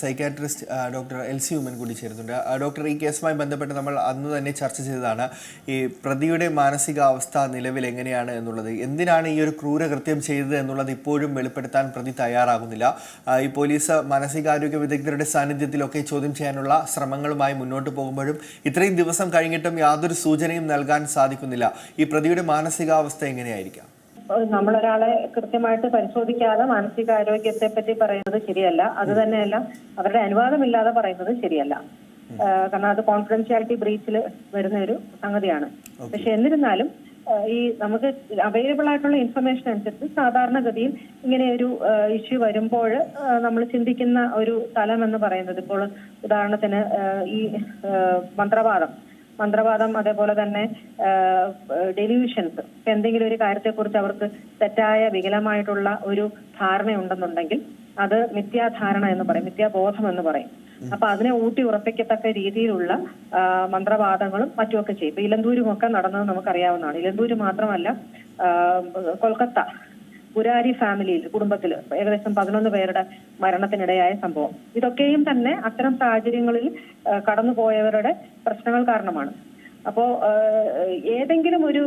Psychiatrist doctor L C Oommen കൂടി ചേരുന്നുണ്ട്. Doctor ഈ കേസുമായി ബന്ധപ്പെട്ട് നമ്മൾ അന്ന് തന്നെ ചർച്ച ചെയ്തതാണ് ഈ പ്രതിയുടെ മാനസികാവസ്ഥ നിലവിൽ എങ്ങനെയാണ് എന്നുള്ളത്. എന്തിനാണ് ഈ ഒരു ക്രൂരകൃത്യം ചെയ്തത് എന്നുള്ളത് ഇപ്പോഴും വെളിപ്പെടുത്താൻ പ്രതി തയ്യാറാകുന്നില്ല. ഈ പോലീസ് മാനസികാരോഗ്യ വിദഗ്ധരുടെ സാന്നിധ്യത്തിലൊക്കെ ചോദ്യം ചെയ്യാനുള്ള ശ്രമങ്ങളുമായി മുന്നോട്ട് പോകുമ്പോഴും ഇത്രയും ദിവസം കഴിഞ്ഞിട്ടും യാതൊരു സൂചനയും നൽകാൻ സാധിക്കുന്നില്ല. ഈ പ്രതിയുടെ മാനസികാവസ്ഥ എങ്ങനെയായിരിക്കാം? നമ്മളൊരാളെ കൃത്യമായിട്ട് പരിശോധിക്കാതെ മാനസികാരോഗ്യത്തെ പറ്റി പറയുന്നത് ശരിയല്ല. അത് തന്നെയല്ല അവരുടെ അനുവാദമില്ലാതെ പറയുന്നത് ശരിയല്ല. കാരണം അത് കോൺഫിഡൻഷ്യാലിറ്റി ബ്രീച്ചിൽ വരുന്ന ഒരു സംഗതിയാണ്. പക്ഷെ എന്നിരുന്നാലും ഈ നമുക്ക് അവൈലബിൾ ആയിട്ടുള്ള ഇൻഫർമേഷൻ അനുസരിച്ച് സാധാരണഗതിയിൽ ഇങ്ങനെ ഒരു ഇഷ്യൂ വരുമ്പോൾ നമ്മൾ ചിന്തിക്കുന്ന ഒരു തലം എന്ന് പറയുന്നത് ഇപ്പോൾ ഉദാഹരണത്തിന് ഈ മന്ത്രവാദം. മന്ത്രവാദം അതേപോലെ തന്നെ ഡെലിവിഷൻസ് എന്തെങ്കിലും ഒരു കാര്യത്തെക്കുറിച്ച് അവർക്ക് തെറ്റായ വികലമായിട്ടുള്ള ഒരു ധാരണയുണ്ടെന്നുണ്ടെങ്കിൽ അത് മിഥ്യാധാരണ എന്ന് പറയും മിഥ്യാബോധം എന്ന് പറയും. അപ്പൊ അതിനെ ഊട്ടി ഉറപ്പിക്കത്തക്ക രീതിയിലുള്ള മന്ത്രവാദങ്ങളും മറ്റുമൊക്കെ ചെയ്യും. ഇപ്പൊ ഇലന്തൂരും ഒക്കെ നടന്നത് നമുക്കറിയാവുന്നതാണ്. ഇലന്തൂര് മാത്രമല്ല കൊൽക്കത്ത പുരാരി ഫാമിലിയിൽ കുടുംബത്തിൽ ഏകദേശം പതിനൊന്ന് പേരുടെ മരണത്തിനിടയായ സംഭവം. ഇതൊക്കെയും തന്നെ അത്തരം സാഹചര്യങ്ങളിൽ കടന്നുപോയവരുടെ പ്രശ്നങ്ങൾ കാരണമാണ്. അപ്പോ ഏതെങ്കിലും ഒരു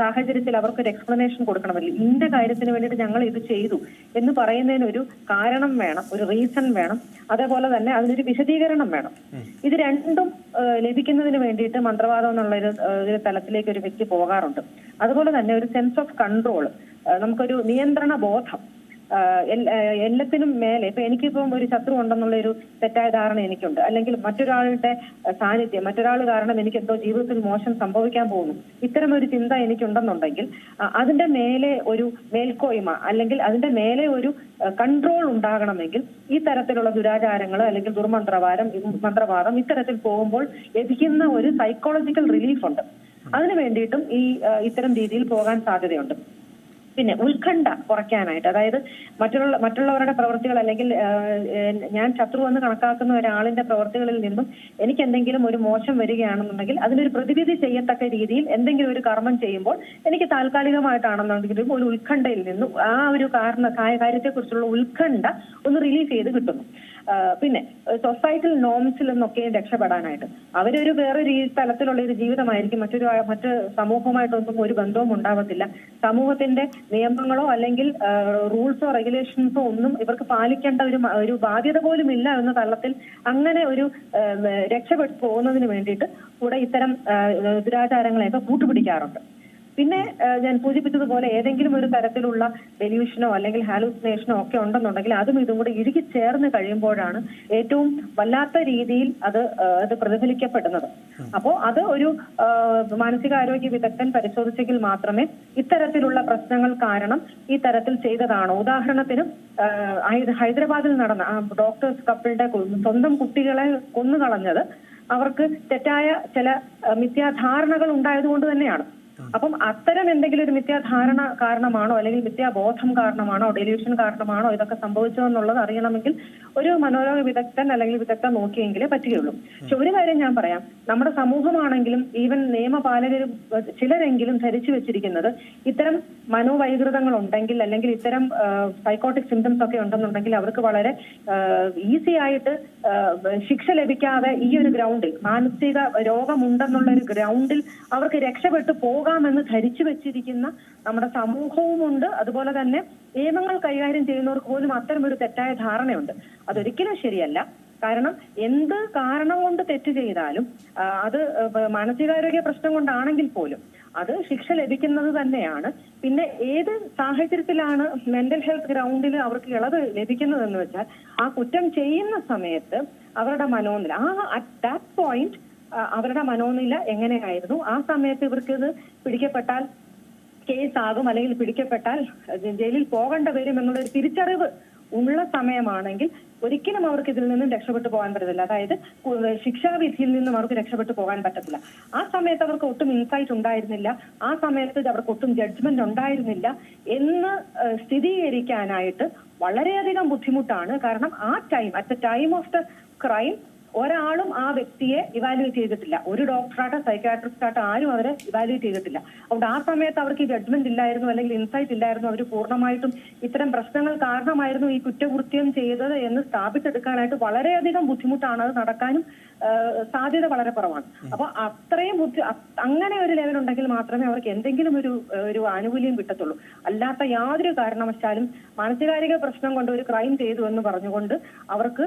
സാഹചര്യത്തിൽ അവർക്ക് ഒരു എക്സ്പ്ലനേഷൻ കൊടുക്കണമല്ലോ. ഇന്ന കാര്യത്തിന് വേണ്ടിയിട്ട് ഞങ്ങൾ ഇത് ചെയ്തു എന്ന് പറയുന്നതിന് ഒരു കാരണം വേണം ഒരു റീസൺ വേണം. അതേപോലെ തന്നെ അതിനൊരു വിശദീകരണം വേണം. ഇത് രണ്ടും ലഭിക്കുന്നതിന് വേണ്ടിയിട്ട് മന്ത്രവാദം എന്നുള്ള ഒരു തലത്തിലേക്ക് ഒരു വ്യക്തി പോകാറുണ്ട്. അതുപോലെ തന്നെ ഒരു സെൻസ് ഓഫ് കൺട്രോൾ നമുക്കൊരു നിയന്ത്രണ ബോധം എല്ലാത്തിനും മേലെ ഇപ്പൊ എനിക്കിപ്പം ഒരു ശത്രു ഉണ്ടെന്നുള്ള ഒരു തെറ്റായ ധാരണ എനിക്കുണ്ട്. അല്ലെങ്കിൽ മറ്റൊരാളുടെ സാന്നിധ്യം മറ്റൊരാൾ കാരണം എനിക്ക് എന്തോ ജീവിതത്തിൽ മോശം സംഭവിക്കാൻ പോകുന്നു. ഇത്തരം ഒരു ചിന്ത എനിക്കുണ്ടെന്നുണ്ടെങ്കിൽ അതിന്റെ മേലെ ഒരു മേൽക്കോയ്മ അല്ലെങ്കിൽ അതിന്റെ മേലെ ഒരു കൺട്രോൾ ഉണ്ടാകണമെങ്കിൽ ഈ തരത്തിലുള്ള ദുരാചാരങ്ങൾ അല്ലെങ്കിൽ ദുർമന്ത്രവാദം മന്ത്രവാദം ഇത്തരത്തിൽ പോകുമ്പോൾ ലഭിക്കുന്ന ഒരു സൈക്കോളജിക്കൽ റിലീഫ് ഉണ്ട്. അതിനു വേണ്ടിയിട്ടും ഈ ഇത്തരം രീതിയിൽ പോകാൻ സാധ്യതയുണ്ട്. പിന്നെ ഉത്കണ്ഠ കുറയ്ക്കാനായിട്ട്. അതായത് മറ്റുള്ള മറ്റുള്ളവരുടെ പ്രവൃത്തികൾ അല്ലെങ്കിൽ ഞാൻ ശത്രു എന്ന് കണക്കാക്കുന്ന ഒരാളിന്റെ പ്രവൃത്തികളിൽ നിന്നും എനിക്ക് എന്തെങ്കിലും ഒരു മോശം വരികയാണെന്നുണ്ടെങ്കിൽ അതിനൊരു പ്രതിവിധി ചെയ്യത്തക്ക രീതിയിൽ എന്തെങ്കിലും ഒരു കർമ്മം ചെയ്യുമ്പോൾ എനിക്ക് താൽക്കാലികമായിട്ടാണെന്നുണ്ടെങ്കിലും ഒരു ഉത്കണ്ഠയിൽ നിന്നും ആ ഒരു കാരണ കാര്യത്തെക്കുറിച്ചുള്ള ഉത്കണ്ഠ ഒന്ന് റിലീഫ് ചെയ്ത് കിട്ടുന്നു. പിന്നെ സൊസൈറ്റൽ നോംസിൽ നിന്നൊക്കെ രക്ഷപ്പെടാനായിട്ട്. അവരൊരു വേറെ രീതി തലത്തിലുള്ള ഒരു ജീവിതമായിരിക്കും. മറ്റൊരു മറ്റ് സമൂഹവുമായിട്ടൊന്നും ഒരു ബന്ധവും ഉണ്ടാവത്തില്ല. സമൂഹത്തിന്റെ നിയമങ്ങളോ അല്ലെങ്കിൽ റൂൾസോ റെഗുലേഷൻസോ ഒന്നും ഇവർക്ക് പാലിക്കേണ്ട ഒരു ഒരു ബാധ്യത പോലും ഇല്ല എന്ന തലത്തിൽ അങ്ങനെ ഒരു രക്ഷപ്പെട്ടു പോകുന്നതിന് വേണ്ടിയിട്ട് കൂടെ ഇത്തരം ദുരാചാരങ്ങളെയൊക്കെ കൂട്ടുപിടിക്കാറുണ്ട്. പിന്നെ ഞാൻ സൂചിപ്പിച്ചതുപോലെ ഏതെങ്കിലും ഒരു തരത്തിലുള്ള ഡെലൂഷനോ അല്ലെങ്കിൽ ഹാലൂസിനേഷനോ ഒക്കെ ഉണ്ടെന്നുണ്ടെങ്കിൽ അതും ഇതും കൂടെ ഇഴുകി ചേർന്ന് കഴിയുമ്പോഴാണ് ഏറ്റവും വല്ലാത്ത രീതിയിൽ അത് അത് പ്രതിഫലിക്കപ്പെടുന്നത്. അപ്പോ അത് ഒരു മാനസികാരോഗ്യ വിദഗ്ധൻ പരിശോധിച്ചെങ്കിൽ മാത്രമേ ഇത്തരത്തിലുള്ള പ്രശ്നങ്ങൾ കാരണം ഈ തരത്തിൽ ചെയ്തതാണോ? ഉദാഹരണത്തിന് ഹൈദരാബാദിൽ നടന്ന ഡോക്ടേഴ്സ് കപ്പിളിന്റെ സ്വന്തം കുട്ടികളെ കൊന്നുകളഞ്ഞത് അവർക്ക് തെറ്റായ ചില മിഥ്യാധാരണകൾ മിഥ്യാധാരണകൾ ഉണ്ടായതുകൊണ്ട് തന്നെയാണ്. അപ്പം അത്തരം എന്തെങ്കിലും ഒരു മിഥ്യാധാരണ കാരണമാണോ അല്ലെങ്കിൽ മിഥ്യാബോധം കാരണമാണോ ഡെലിവിഷൻ കാരണമാണോ ഇതൊക്കെ സംഭവിച്ചതെന്നുള്ളത് അറിയണമെങ്കിൽ ഒരു മനോരോഗ വിദഗ്ധൻ അല്ലെങ്കിൽ വിദഗ്ധൻ നോക്കിയെങ്കിലേ പറ്റുകയുള്ളൂ. പക്ഷെ ഒരു കാര്യം ഞാൻ പറയാം. നമ്മുടെ സമൂഹമാണെങ്കിലും ഈവൻ നിയമപാലകർ ചിലരെങ്കിലും ധരിച്ചു വെച്ചിരിക്കുന്നത് ഇത്തരം മനോവൈകൃതങ്ങൾ ഉണ്ടെങ്കിൽ അല്ലെങ്കിൽ ഇത്തരം സൈക്കോട്ടിക് സിംറ്റംസ് ഒക്കെ ഉണ്ടെന്നുണ്ടെങ്കിൽ അവർക്ക് വളരെ ഈസി ആയിട്ട് ശിക്ഷ ലഭിക്കാതെ ഈ ഒരു ഗ്രൗണ്ടിൽ മാനസിക രോഗമുണ്ടെന്നുള്ള ഒരു ഗ്രൗണ്ടിൽ അവർക്ക് രക്ഷപ്പെട്ടു പോകാമെന്ന് ധരിച്ചു വെച്ചിരിക്കുന്ന നമ്മുടെ സമൂഹവുമുണ്ട്. അതുപോലെ തന്നെ നിയമങ്ങൾ കൈകാര്യം ചെയ്യുന്നവർക്ക് പോലും അത്തരം ഒരു തെറ്റായ ധാരണയുണ്ട്. അതൊരിക്കലും ശരിയല്ല. കാരണം എന്ത് കാരണം കൊണ്ട് തെറ്റ് ചെയ്താലും അത് മാനസികാരോഗ്യ പ്രശ്നം കൊണ്ടാണെങ്കിൽ പോലും അത് ശിക്ഷ ലഭിക്കുന്നത് തന്നെയാണ്. പിന്നെ ഏത് സാഹചര്യത്തിലാണ് മെന്റൽ ഹെൽത്ത് ഗ്രൗണ്ടിൽ അവർക്ക് ഇളവ് ലഭിക്കുന്നതെന്ന് വെച്ചാൽ ആ കുറ്റം ചെയ്യുന്ന സമയത്ത് അവരുടെ മനോനില ആ അറ്റ് ദാറ്റ് പോയിന്റ് അവരുടെ മനോനില എങ്ങനെയായിരുന്നു? ആ സമയത്ത് ഇവർക്ക് ഇത് പിടിക്കപ്പെട്ടാൽ കേസാകും അല്ലെങ്കിൽ പിടിക്കപ്പെട്ടാൽ ജയിലിൽ പോകേണ്ട വരും എന്നുള്ള ഒരു തിരിച്ചറിവ് ഉള്ള സമയമാണെങ്കിൽ ഒരിക്കലും അവർക്ക് ഇതിൽ നിന്നും രക്ഷപ്പെട്ടു പോകാൻ പറ്റത്തില്ല. അതായത് ശിക്ഷാവിധിയിൽ നിന്നും അവർക്ക് രക്ഷപ്പെട്ടു പോകാൻ പറ്റത്തില്ല. ആ സമയത്ത് അവർക്ക് ഒട്ടും ഇൻസൈറ്റ് ഉണ്ടായിരുന്നില്ല. ആ സമയത്ത് അവർക്ക് ഒട്ടും ജഡ്ജ്മെന്റ് ഉണ്ടായിരുന്നില്ല എന്ന് സ്ഥിരീകരിക്കാനായിട്ട് വളരെയധികം ബുദ്ധിമുട്ടാണ്. കാരണം ആ time at the time of the crime ഒരാളും ആ വ്യക്തിയെ ഇവാലുവേറ്റ് ചെയ്തിട്ടില്ല. ഒരു ഡോക്ടറായിട്ട് സൈക്കാട്രിസ്റ്റ് ആയിട്ട് ആരും അവരെ ഇവാലുവേറ്റ് ചെയ്തിട്ടില്ല. അതുകൊണ്ട് ആ സമയത്ത് അവർക്ക് ജഡ്ജ്മെന്റ് ഇല്ലായിരുന്നു അല്ലെങ്കിൽ ഇൻസൈറ്റ് ഇല്ലായിരുന്നു. അവർ പൂർണമായിട്ടും ഇത്തരം പ്രശ്നങ്ങൾ കാരണമായിരുന്നു ഈ കുറ്റകൃത്യം ചെയ്തത് എന്ന് സ്ഥാപിച്ചെടുക്കാനായിട്ട് വളരെയധികം ബുദ്ധിമുട്ടാണ് അത് നടക്കാനും സാധ്യത വളരെ കുറവാണ്. അപ്പൊ അത്രയും ബുദ്ധി അങ്ങനെ ഒരു ലെവൽ ഉണ്ടെങ്കിൽ മാത്രമേ അവർക്ക് എന്തെങ്കിലും ഒരു ഒരു ആനുകൂല്യം കിട്ടത്തുള്ളൂ. അല്ലാത്ത യാതൊരു കാരണവശാലും മാനസികാരിക പ്രശ്നം കൊണ്ട് ഒരു ക്രൈം ചെയ്തു എന്ന് പറഞ്ഞുകൊണ്ട് അവർക്ക്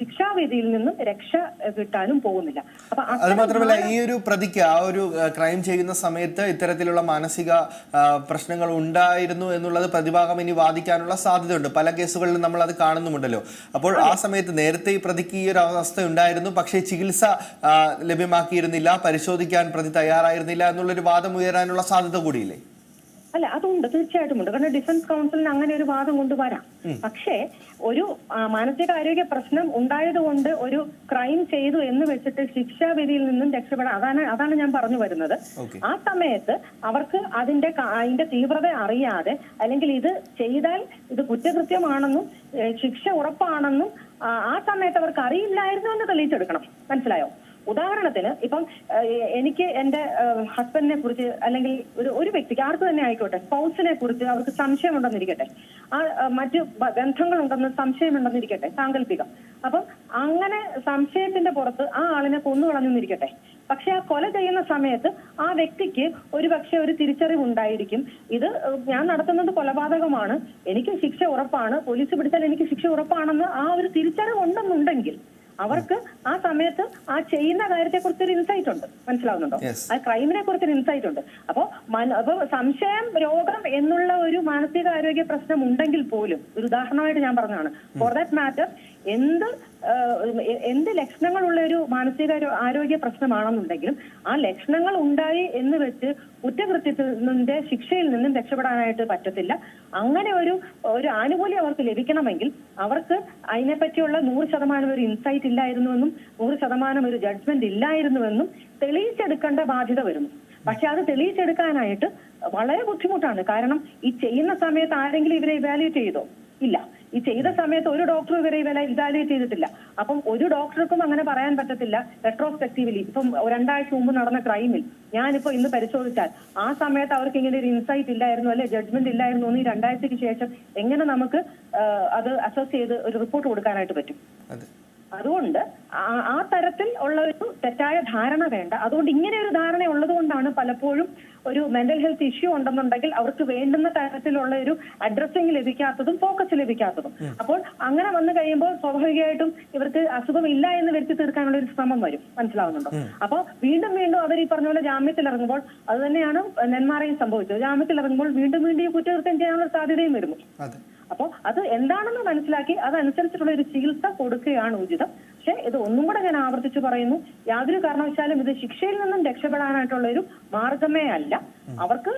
ശിക്ഷാവേദിയിൽ ശിക്ഷാവിധിയിൽ നിന്നും രക്ഷ കിട്ടാനും പോകുന്നില്ല. അപ്പൊ അത് മാത്രമല്ല ഈ ഒരു പ്രതിക്ക് ആ ഒരു ക്രൈം ചെയ്യുന്ന സമയത്ത് ഇത്തരത്തിലുള്ള മാനസിക പ്രശ്നങ്ങൾ ഉണ്ടായിരുന്നു എന്നുള്ളത് പ്രതിഭാഗം ഇനി വാദിക്കാനുള്ള സാധ്യതയുണ്ട്. പല കേസുകളിലും നമ്മൾ അത് കാണുന്നുമുണ്ടല്ലോ. അപ്പോൾ ആ സമയത്ത് നേരത്തെ ഈ പ്രതിക്ക് ഈ ഒരു അവസ്ഥ ഉണ്ടായിരുന്നു. പക്ഷേ ചികിത്സ ലഭ്യമാക്കിയിരുന്നില്ല. പരിശോധിക്കാൻ പ്രതി തയ്യാറായിരുന്നില്ല എന്നുള്ളൊരു വാദം ഉയരാനുള്ള സാധ്യത കൂടിയില്ലേ? അല്ല അതുണ്ട്. തീർച്ചയായിട്ടും ഉണ്ട്. കാരണം ഡിഫൻസ് കൗൺസിലിന് അങ്ങനെ ഒരു വാദം കൊണ്ടുവരാം പക്ഷേ ഒരു മാനസിക ആരോഗ്യ പ്രശ്നം ഉണ്ടായതുകൊണ്ട് ഒരു ക്രൈം ചെയ്തു എന്ന് വെച്ചിട്ട് ശിക്ഷാവിധിയിൽ നിന്നും രക്ഷപ്പെടാൻ അതാണ് അതാണ് ഞാൻ പറഞ്ഞു വരുന്നത്. ആ സമയത്ത് അവർക്ക് അതിന്റെ അതിന്റെ തീവ്രത അറിയാതെ അല്ലെങ്കിൽ ഇത് ചെയ്താൽ ഇത് കുറ്റകൃത്യമാണെന്നും ശിക്ഷ ഉറപ്പാണെന്നും ആ ആ സമയത്ത് അവർക്ക് അറിയില്ലായിരുന്നു എന്ന് തെളിയിച്ചെടുക്കണം. മനസ്സിലായോ? ഉദാഹരണത്തിന് ഇപ്പം എനിക്ക് എന്റെ ഹസ്ബൻഡിനെ കുറിച്ച് അല്ലെങ്കിൽ ഒരു ഒരു വ്യക്തിക്ക് ആർക്ക് തന്നെ ആയിക്കോട്ടെ സ്പൗസിനെ കുറിച്ച് അവർക്ക് സംശയമുണ്ടെന്നിരിക്കട്ടെ ആ മറ്റു ബന്ധങ്ങളുണ്ടെന്ന് സംശയമുണ്ടെന്നിരിക്കട്ടെ സാങ്കല്പികം. അപ്പം അങ്ങനെ സംശയത്തിന്റെ പുറത്ത് ആ ആളിനെ കൊന്നുകളഞ്ഞെന്നിരിക്കട്ടെ. പക്ഷെ ആ കൊല ചെയ്യുന്ന സമയത്ത് ആ വ്യക്തിക്ക് ഒരു പക്ഷെ ഒരു തിരിച്ചറിവ് ഉണ്ടായിരിക്കും ഇത് ഞാൻ നടത്തുന്നത് കൊലപാതകമാണ്. എനിക്ക് ശിക്ഷ ഉറപ്പാണ്. പോലീസ് പിടിച്ചാൽ എനിക്ക് ശിക്ഷ ഉറപ്പാണെന്ന് ആ ഒരു തിരിച്ചറിവ് ഉണ്ടെന്നുണ്ടെങ്കിൽ അവർക്ക് ആ സമയത്ത് ആ ചെയ്യുന്ന കാര്യത്തെ കുറിച്ച് ഒരു ഇൻസൈറ്റ് ഉണ്ട്. മനസ്സിലാവുന്നുണ്ടോ. ആ ക്രൈമിനെ കുറിച്ച് ഒരു ഇൻസൈറ്റ് ഉണ്ട്. അപ്പോ മന- അപ്പൊ സംശയം രോഗം എന്നുള്ള ഒരു മാനസികാരോഗ്യ പ്രശ്നം ഉണ്ടെങ്കിൽ പോലും ഒരു ഉദാഹരണമായിട്ട് ഞാൻ പറഞ്ഞതാണ്. ഫോർ ദാറ്റ് മാറ്റർ എന്ത് എന്ത് ലക്ഷണങ്ങളുള്ള ഒരു മാനസിക ആരോഗ്യ പ്രശ്നമാണെന്നുണ്ടെങ്കിലും ആ ലക്ഷണങ്ങൾ ഉണ്ടായി എന്ന് വെച്ച് കുറ്റകൃത്യത്തിന്റെ ശിക്ഷയിൽ നിന്നും രക്ഷപ്പെടാനായിട്ട് പറ്റത്തില്ല. അങ്ങനെ ഒരു ഒരു ആനുകൂല്യം അവർക്ക് ലഭിക്കണമെങ്കിൽ അവർക്ക് അതിനെപ്പറ്റിയുള്ള നൂറ് ശതമാനം ഒരു ഇൻസൈറ്റ് ഇല്ലായിരുന്നുവെന്നും നൂറ് ശതമാനം ഒരു ജഡ്ജ്മെന്റ് ഇല്ലായിരുന്നുവെന്നും തെളിയിച്ചെടുക്കേണ്ട ബാധ്യത വരുന്നു. പക്ഷെ അത് തെളിയിച്ചെടുക്കാനായിട്ട് വളരെ ബുദ്ധിമുട്ടാണ്. കാരണം ഈ ചെയ്യുന്ന സമയത്ത് ആരെങ്കിലും ഇവരെ ഇവാലുവേറ്റ് ചെയ്തോ? ഇല്ല. ഈ ചെയ്ത സമയത്ത് ഒരു ഡോക്ടർ ഇവരെ ഇവരെ ഇവാലുവേറ്റ് ചെയ്തിട്ടില്ല. അപ്പം ഒരു ഡോക്ടർക്കും അങ്ങനെ പറയാൻ പറ്റത്തില്ല റെട്രോസ്പെക്റ്റീവ്ലി ഇപ്പം രണ്ടാഴ്ച മുമ്പ് നടന്ന ക്രൈമിൽ ഞാനിപ്പോ ഇന്ന് പരിശോധിച്ചാൽ ആ സമയത്ത് അവർക്ക് ഇങ്ങനെ ഒരു ഇൻസൈറ്റ് ഇല്ലായിരുന്നു അല്ലെ ജഡ്ജ്മെന്റ് ഇല്ലായിരുന്നു എന്ന് ഈ രണ്ടാഴ്ചക്ക് ശേഷം എങ്ങനെ നമുക്ക് അത് അസസ് ചെയ്ത് ഒരു റിപ്പോർട്ട് കൊടുക്കാനായിട്ട് പറ്റും? അതുകൊണ്ട് ആ- തരത്തിൽ ഉള്ള ഒരു തെറ്റായ ധാരണ വേണ്ട. അതുകൊണ്ട് ഇങ്ങനെ ഒരു ധാരണ ഉള്ളത് കൊണ്ടാണ് പലപ്പോഴും ഒരു മെന്റൽ ഹെൽത്ത് ഇഷ്യൂ ഉണ്ടെന്നുണ്ടെങ്കിൽ അവർക്ക് വേണ്ടുന്ന തരത്തിലുള്ള ഒരു അഡ്രസ്സിംഗ് ലഭിക്കാത്തതും ഫോക്കസ് ലഭിക്കാത്തതും. അപ്പോൾ അങ്ങനെ വന്നു കഴിയുമ്പോൾ സ്വാഭാവികമായിട്ടും ഇവർക്ക് അസുഖം ഇല്ല എന്ന് വരുത്തി തീർക്കാനുള്ള ഒരു ശ്രമം വരും. മനസ്സിലാവുന്നുണ്ടോ? അപ്പോൾ വീണ്ടും വീണ്ടും അവർ ഈ പറഞ്ഞ പോലെ ജാമ്യത്തിൽ ഇറങ്ങുമ്പോൾ അത് തന്നെയാണ് നെന്മാറയും സംഭവിച്ചത്. ജാമ്യത്തിൽ ഇറങ്ങുമ്പോൾ വീണ്ടും വീണ്ടും ഈ കുറ്റകൃത്യം ചെയ്യാനുള്ള സാധ്യതയും വരുന്നു. അപ്പോൾ അത് എന്താണെന്ന് മനസ്സിലാക്കി അതനുസരിച്ചിട്ടുള്ള ഒരു ചികിത്സ കൊടുക്കുകയാണ് ഉചിതം. പക്ഷെ ഇത് ഒന്നും കൂടെ ഞാൻ ആവർത്തിച്ചു പറയുന്നു. യാതൊരു കാരണവശാലും ഇത് ശിക്ഷയിൽ നിന്നും രക്ഷപ്പെടാനായിട്ടുള്ള ഒരു മാർഗമേ അല്ല. അവർക്ക്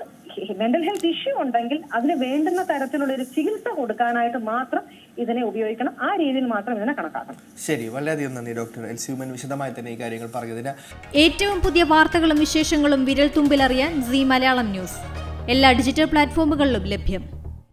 മെന്റൽ ഹെൽത്ത് ഇഷ്യൂ ഉണ്ടെങ്കിൽ അതിന് വേണ്ടുന്ന തരത്തിലുള്ള ഒരു ചികിത്സ കൊടുക്കാനായിട്ട് മാത്രം ഇതിനെ ഉപയോഗിക്കണം. ആ രീതിയിൽ മാത്രം ഇതിനെ കണക്കാക്കണം. ശരി വളരെയധികം നന്ദി ഡോക്ടർ. എൽ സിയുമൻ വിശദമായി തന്നെ ഈ കാര്യങ്ങൾ പറഞ്ഞതിന്. ഏറ്റവും പുതിയ വാർത്തകളും വിശേഷങ്ങളും വിരൽ തുമ്പിലറിയാൻ സി മലയാളം ന്യൂസ്. എല്ലാ ഡിജിറ്റൽ പ്ലാറ്റ്ഫോമുകളിലും ലഭ്യം.